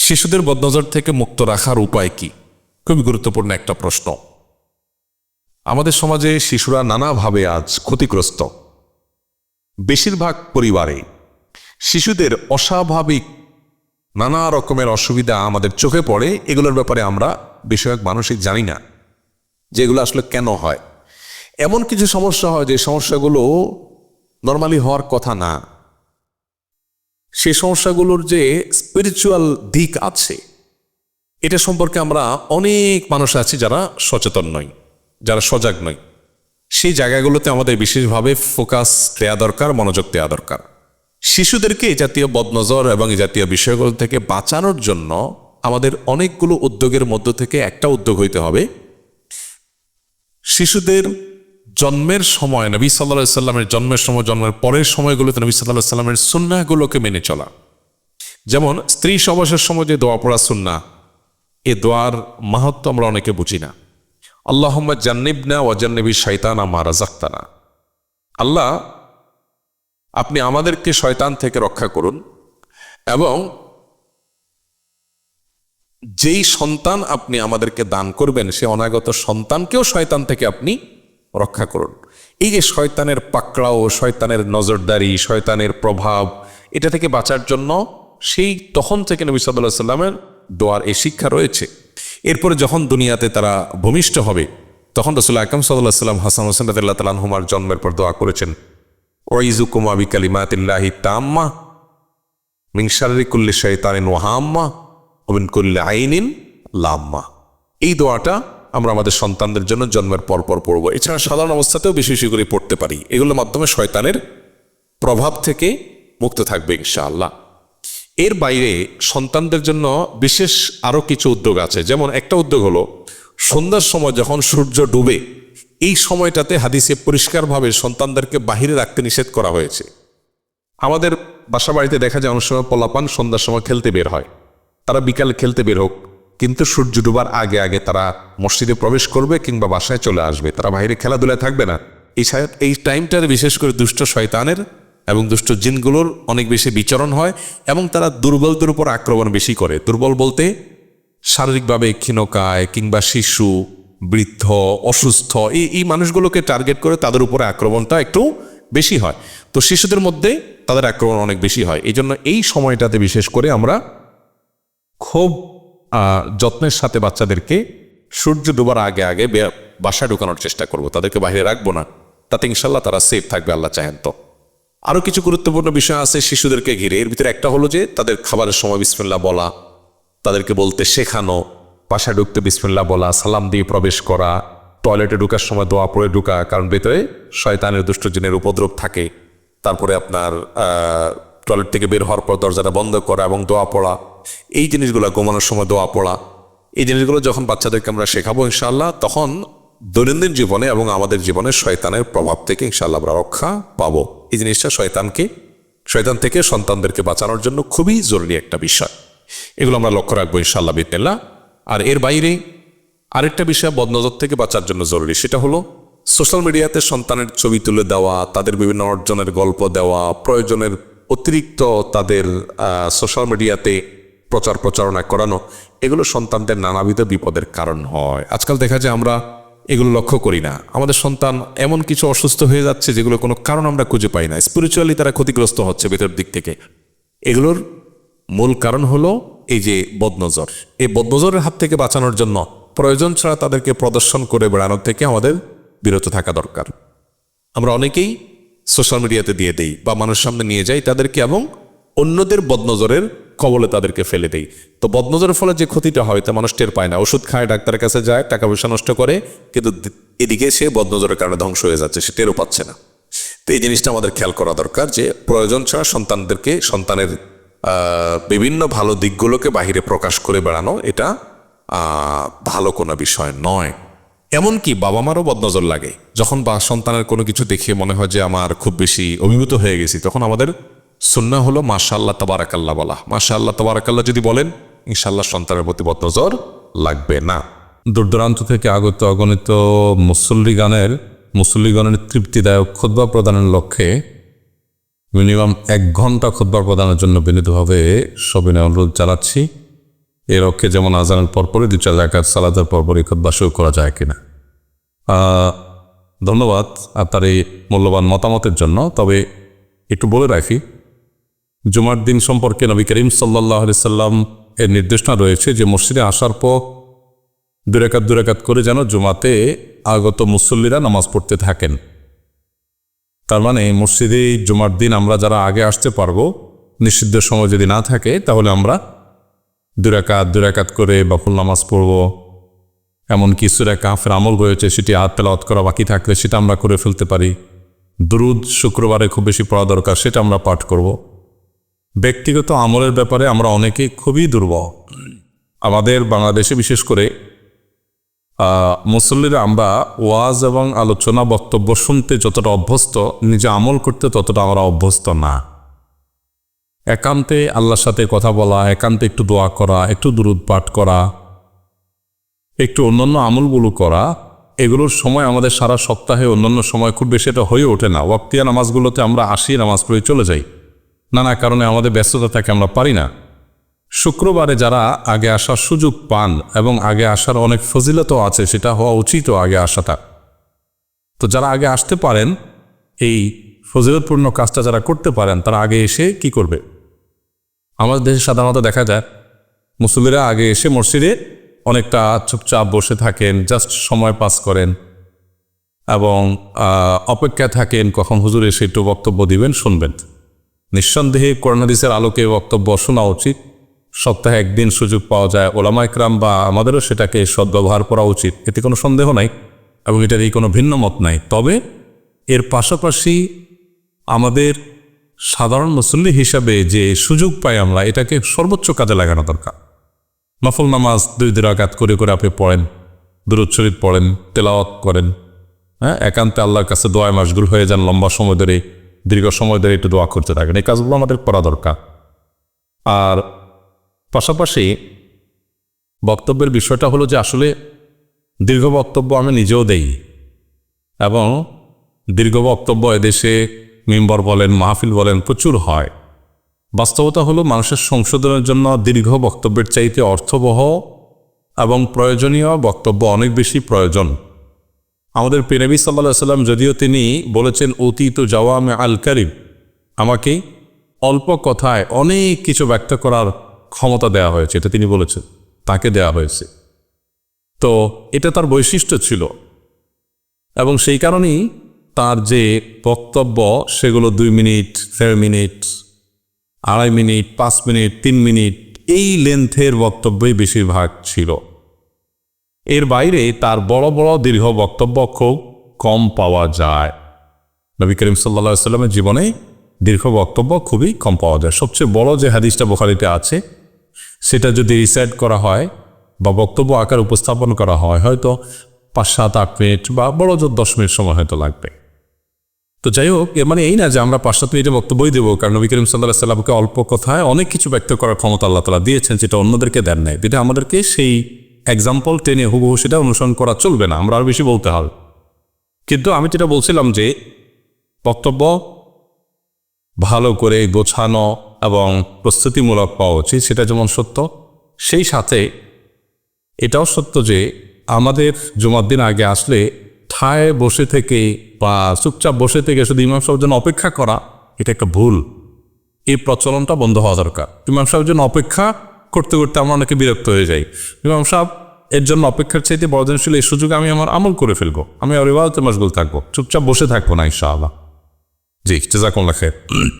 শিশুদের বদনজর থেকে মুক্ত রাখার উপায় কি? খুবই গুরুত্বপূর্ণ একটা প্রশ্ন। আমাদের সমাজে শিশুরা নানাভাবে আজ ক্ষতিগ্রস্ত। বেশিরভাগ পরিবারে শিশুদের অস্বাভাবিক নানা রকমের অসুবিধা আমাদের চোখে পড়ে, এগুলোর ব্যাপারে আমরা বিষয়ক মানসিক জানি না যে এগুলো আসলে কেন হয়। এমন কিছু সমস্যা হয় যে সমস্যাগুলো নর্মালি হওয়ার কথা না। সেই সমস্যাগুলোর যে স্পিরিচুয়াল দিক আছে, এটা সম্পর্কে আমরা অনেক মানুষ আছি যারা সচেতন নয় যারা সজাগ নয় সেই জায়গাগুলোতে আমাদের বিশেষভাবে ফোকাস দেওয়া দরকার, মনোযোগ দেওয়া দরকার। শিশুদেরকে এই জাতীয় বদনজর এবং এই জাতীয় বিষয়গুলো থেকে বাঁচানোর জন্য আমাদের অনেকগুলো উদ্যোগের মধ্য থেকে একটা উদ্যোগ হইতে হবে। শিশুদের জন্মের সময় নবী সাল্লা সাল্লামের জন্মের সময়, জন্মের পরের সময়গুলোতে নবী সাল্লাহ সাল্লামের সুন্নাগুলোকে মেনে চলা। যেমন, স্ত্রী সবাসের সময় যে দোয়া পড়া সুন্না এ দোয়ার মাহাত্ম আমরা অনেকে বুঝি না। আল্লাহম্মদ জান্নিবনা ওয়াজান্নবী শৈতানা মারা জাক্তানা আল্লাহ, আপনি আমাদেরকে শয়তান থেকে রক্ষা করুন এবং যেই সন্তান আপনি আমাদেরকে দান করবেন, সে অনাগত সন্তানকেও শয়তান থেকে আপনি রক্ষা করুন। এই যে শয়তানের পাকড়াও, শয়তানের নজরদারি, শয়তানের প্রভাব, এটা থেকে বাঁচার জন্য সেই তখন থেকে নবী সাল্লাহ সাল্লামের দোয়ার এই শিক্ষা রয়েছে। এরপরে যখন দুনিয়াতে তারা ভূমিষ্ঠ হবে, তখন রসুল্লাহ আকরম সাল্লাহ সাল্লাম, হাসান হোসেন রাদিল্লাহ তালাহুমার জন্মের পর দোয়া করেছেন ওয়াইজুকুম আবি কালিমাতিল্লাহি তাম্মা, মিন শাররি কুল্লি শয়তানিন ওয়াহাম্মা ওমিন কুল্লি আইনিন লাম্মা। এই দোয়াটা আমরা আমাদের সন্তানদের জন্য জন্মের পর পর পড়ব। এছাড়া সাধারণ অবস্থাতেও বেশি বেশি করে পড়তে পারি। এগুলোর মাধ্যমে শয়তানের প্রভাব থেকে মুক্ত থাকবে ইনশাআল্লাহ। এর বাইরে সন্তানদের জন্য বিশেষ আরও কিছু উদ্যোগ আছে। যেমন একটা উদ্যোগ হলো, সন্ধ্যার সময় যখন সূর্য ডুবে, এই সময়টাতে হাদিসে পরিষ্কারভাবে সন্তানদেরকে বাহিরে রাখতে নিষেধ করা হয়েছে। আমাদের বাসা বাড়িতে দেখা যায়, অনেক সময় পলাপান সন্ধ্যার সময় খেলতে বের হয়। তারা বিকালে খেলতে বের হোক কিন্তু সূর্য ডুবার আগে আগে তারা মসজিদে প্রবেশ করবে কিংবা বাসায় চলে আসবে। তারা বাইরে খেলাধুলায় থাকবে না। এই এই টাইমটার বিশেষ করে দুষ্ট শয়তানের এবং দুষ্ট জিনগুলোর অনেক বেশি বিচরণ হয় এবং তারা দুর্বলদের উপর আক্রমণ বেশি করে। দুর্বল বলতে শারীরিকভাবে ক্ষীণকায় কিংবা শিশু, বৃদ্ধ, অসুস্থ, এই এই মানুষগুলোকে টার্গেট করে তাদের উপরে আক্রমণটা একটু বেশি হয়। তো শিশুদের মধ্যে তাদের আক্রমণ অনেক বেশি হয়। এই জন্য এই সময়টাতে বিশেষ করে আমরা খুব যত্নের সাথে বাচ্চাদেরকে সূর্য ডোবার আগে আগে বাসায় ঢোকানোর চেষ্টা করব। তাদেরকে বাইরে রাখব না। তাতে ইনশাল্লাহ তারা সেফ থাকবে, আল্লাহ চাহেন তো। আরও কিছু গুরুত্বপূর্ণ বিষয় আছে শিশুদেরকে ঘিরে। এর ভিতরে একটা হলো যে, তাদের খাবারের সময় বিসমিল্লা বলা, তাদেরকে বলতে শেখানো, বাসায় ঢুকতে বিসমিল্লা বলা, সালাম দিয়ে প্রবেশ করা টয়লেটে ঢুকার সময় দোয়া পড়ে ঢুকা, কারণ ভেতরে শয়তানের দুষ্ট জিনের উপদ্রব থাকে। তারপরে আপনার টয়লেট থেকে বের হওয়ার পর দরজাটা বন্ধ করা এবং দোয়া পড়া। এই জিনিসগুলো ঘুমানোর সময় দোয়া পড়া। এই জিনিসগুলো যখন বাচ্চাদেরকে আমরা শেখাবো ইনশাল্লাহ তখন দৈনন্দিন জীবনে এবং আমাদের জীবনে শয়তানের প্রভাব থেকে ইনশাল্লাহ আমরা রক্ষা পাবো। এই জিনিসটা শয়তানকে, শয়তান থেকে সন্তানদেরকে বাঁচানোর জন্য খুবই জরুরি একটা বিষয়। এগুলো আমরা লক্ষ্য রাখব ইনশাআল্লাহ বিদিল্লা আর এর বাইরে আরেকটা বিষয় বদনজর থেকে বাঁচার জন্য জরুরি, সেটা হলো সোশ্যাল মিডিয়াতে সন্তানের ছবি তুলে দেওয়া, তাদের বিভিন্ন অর্জনের গল্প দেওয়া, প্রয়োজনের অতিরিক্ত তাদের সোশ্যাল মিডিয়াতে প্রচার প্রচারণা করানো, এগুলো সন্তানদের নানাবিধ বিপদের কারণ হয়। আজকাল দেখা যায় আমরা এগুলো লক্ষ্য করি না। আমাদের সন্তান এমন কিছু অসুস্থ হয়ে যাচ্ছে যেগুলো কোনো কারণ আমরা খুঁজে পাই না। স্পিরিচুয়ালি তারা ক্ষতিগ্রস্ত হচ্ছে ভেতর দিক থেকে। এগুলোর মূল কারণ হলো এই যে বদনজর। এই বদনজরের হাত থেকে বাঁচানোর জন্য প্রয়োজন ছাড়া তাদেরকে প্রদর্শন করে বেড়ানোর থেকে আমাদের বিরত থাকা দরকার। আমরা অনেকেই সোশ্যাল মিডিয়াতে দিয়ে দেই বা মানুষ সামনে নিয়ে যাই তাদেরকে এবং অন্যদের বদনজরের কবলে তাদেরকে ফেলে দেই। তো বদনজরের ফলে যে ক্ষতিটা হয়, তা মানুষ টের পায় না। ওষুধ খায়, ডাক্তারের কাছে যায়, টাকা পয়সা নষ্ট করে, কিন্তু এদিকে সে বদনজরের কারণে ধ্বংস হয়ে যাচ্ছে, সে টেরও পাচ্ছে না। তো এই জিনিসটা আমাদের খেয়াল করা দরকার যে, প্রয়োজন ছাড়া সন্তানদেরকে, সন্তানের বিভিন্ন ভালো দিকগুলোকে বাহিরে প্রকাশ করে বেড়ানো, এটা ভালো কোনো বিষয় নয়। এমনকি বাবা মারও বদনজর লাগে। যখন বা সন্তানের কোনো কিছু দেখে মনে হয় যে, আমার খুব বেশি অভিভূত হয়ে গেছি, তখন আমাদের সুন্না হলো মাশাল্লাহ তবারাকাল্লাহ বলা। মাশাল্লাহ তবারাকাল্লাহ যদি বলেন ইনশাল্লাহ সন্তানের প্রতি বদনজর লাগবে না। দূর দূরান্ত থেকে আগত অগণিত মুসল্লিগানের মুসল্লিগণের তৃপ্তিদায়ক খোদ্া প্রদানের লক্ষ্যে মিনিমাম এক ঘণ্টা খোদ্া প্রদানের জন্য বিনীতভাবে সবিনয় অনুরোধ জানাচ্ছি। এর লক্ষ্যে যেমন আজানের পরপরই দু চার জায়গায় সালাদের পরপরই খোদ্া শুরু করা যায় কিনা। ধন্যবাদ আপনার এই মূল্যবান মতামতের জন্য। তবে একটু বলে রাখি জুমার দিন সম্পর্কে নবী করিম সাল্লাহ সাল্লাম এর নির্দেশনা রয়েছে যে মসজিদে আসার পর দুরেকাত দুরেকাত করে যেন জুমাতে আগত মুসল্লিরা নামাজ পড়তে থাকেন। তার মানে মসজিদে জুমার দিন আমরা যারা আগে আসতে পারব, নিষিদ্ধ সময় যদি না থাকে, তাহলে আমরা দুরাকাত দুরাকাত করে বাফুল নামাজ পড়ব। এমন কিছু কাফের আমল রয়েছে, সেটি হাত তেলাওয়াত করা বাকি থাকলে সেটা আমরা করে ফেলতে পারি। দুরুদ শুক্রবারে খুব বেশি পড়া দরকার, সেটা আমরা পাঠ করব। ব্যক্তিগত আমলের ব্যাপারে আমরা অনেকেই খুবই দুর্বল। আমাদের বাংলাদেশে বিশেষ করে মুসল্লিরা আমরা ওয়াজ এবং আলোচনা বক্তব্য শুনতে যতটা অভ্যস্ত, নিজে আমল করতে ততটা আমরা অভ্যস্ত না। একান্তে আল্লাহর সাথে কথা বলা, একান্তে একটু দোয়া করা, একটু দুরুদ পাঠ করা, একটু অন্যান্য আমলগুলো করা, এগুলোর সময় আমাদের সারা সপ্তাহে অন্যান্য সময় খুব বেশি এটা হয়ে ওঠে না। ওয়াক্তিয়া নামাজগুলোতে আমরা আসি নামাজ পড়ে চলে যাই। নানা কারণে আমাদের ব্যস্ততা থাকে আমরা পারি না। শুক্রবারে যারা আগে আসার সুযোগ পান এবং আগে আসার অনেক ফজিলতও আছে, সেটা হওয়া উচিত আগে আসাটা। তো যারা আগে আসতে পারেন, এই ফজিলতপূর্ণ কাজটা যারা করতে পারেন, তারা আগে এসে কি করবে? আমাদের দেশে সাধারণত দেখা যায় মুসলিরা আগে এসে মসজিদে অনেকটা চুপচাপ বসে থাকেন, জাস্ট সময় পাস করেন এবং অপেক্ষায় থাকেন, কখন হুজুর এসে একটু বক্তব্য দিবেন, শুনবেন। নিঃসন্দেহে করোনাদিসের আলোকে বক্তব্য শোনা উচিত। সপ্তাহে একদিন সুযোগ পাওয়া যায় ওলামা ইকরাম বা আমাদেরও সেটাকে সদ্ব্যবহার করা উচিত। এতে কোনো সন্দেহ নাই এবং এটার এই কোনো ভিন্ন মত নাই। তবে এর পাশাপাশি আমাদের সাধারণ মুসল্লি হিসাবে যে সুযোগ পাই আমরা, এটাকে সর্বোচ্চ কাজে লাগানো দরকার। নফল নামাজ দুই রাকাত করে করে আপনি পড়েন, দুরুদ শরীফ পড়েন, তেলাওয়াত করেন হ্যাঁ? একান্তে আল্লাহর কাছে দোয়ায় মাসগুল হয়ে যান লম্বা সময় ধরে। দীর্ঘ সময় ধরে একটু দোয়া করতে থাকেন। এই কাজগুলো আমাদের করা দরকার। আর পাশাপাশি বক্তব্যের বিষয়টা হলো যে আসলে দীর্ঘ বক্তব্য আমি নিজেও দেই এবং দীর্ঘ বক্তব্য এদেশে মেম্বার বলেন, মাহফিল বলেন, প্রচুর হয়। বাস্তবতা হলো মানুষের সংশোধনের জন্য দীর্ঘ বক্তব্যের চাইতে অর্থবহ এবং প্রয়োজনীয় বক্তব্য অনেক বেশি প্রয়োজন। আমাদের পেনবী সাল্লাহ সাল্লাম যদিও তিনি বলেছেন, অতীত জওয়ামে আল কারিম আমাকে অল্প কথায় অনেক কিছু ব্যক্ত করার ক্ষমতা দেওয়া হয়েছে, এটা তিনি বলেছেন, তাকে দেওয়া হয়েছে। তো এটা তার বৈশিষ্ট্য ছিল। এবং সেই কারণেই তার যে বক্তব্য, সেগুলো দুই মিনিট, দেড় মিনিট, আড়াই মিনিট, পাঁচ মিনিট, তিন মিনিট, এই লেন্থের বক্তব্যই বেশিরভাগ ছিল। এর বাইরে তার বড় বড় দীর্ঘ বক্তব্য খুব কম পাওয়া যায়। নবী করিম সাল্লা সাল্লামের জীবনে দীর্ঘ বক্তব্য খুবই কম পাওয়া যায়। সবচেয়ে বড় যে হাদিসটা বোখারিতে আছে, সেটা যদি রিসাইড করা হয় বা বক্তব্য আকার উপস্থাপন করা হয়, হয়তো পাঁচ সাত আট মিনিট বা বড় জোর দশ মিনিট সময় হয়তো লাগবে। তো যাই হোক, এর মানে এই না যে আমরা পাঁচ সাত মিনিটে বক্তব্যই দেবো, কারণ নবী করিম সাল্লাহ সাল্লামকে অল্প কথায় অনেক কিছু ব্যক্ত করার ক্ষমতা আল্লাহ তালা দিয়েছেন, যেটা অন্যদেরকে দেন নাই। যেটা আমাদেরকে সেই এক্সাম্পল টেনে হুবহু সেটা অনুসরণ করা চলবে না, আমরা আরও বেশি বলতে হবে। কিন্তু আমি যেটা বলছিলাম যে, বক্তব্য ভালো করে গোছানো এবং প্রস্তুতিমূলক পাওয়া উচিত, সেটা যেমন সত্য, সেই সাথে এটাও সত্য যে, আমাদের জুমার দিন আগে আসলে ঠায় বসে থেকে বা চুপচাপ বসে থেকে শুধু ইমাম সাহেবের জন্য অপেক্ষা করা, এটা একটা ভুল। এই প্রচলনটা বন্ধ হওয়া দরকার। ইমাম সাহেবের জন্য অপেক্ষা করতে করতে আমরা অনেকে বিরক্ত হয়ে যাই। ইমাম সাহেব, এর জন্য অপেক্ষার চাইতে বর্ধনশীল এই সুযোগ আমি আমার আমল করে ফেলব। আমি আর ইবাদতে মশগুল থাকব। চুপচাপ বসে থাকব না, ইনশাআল্লাহ। জি জাকুল্লা খের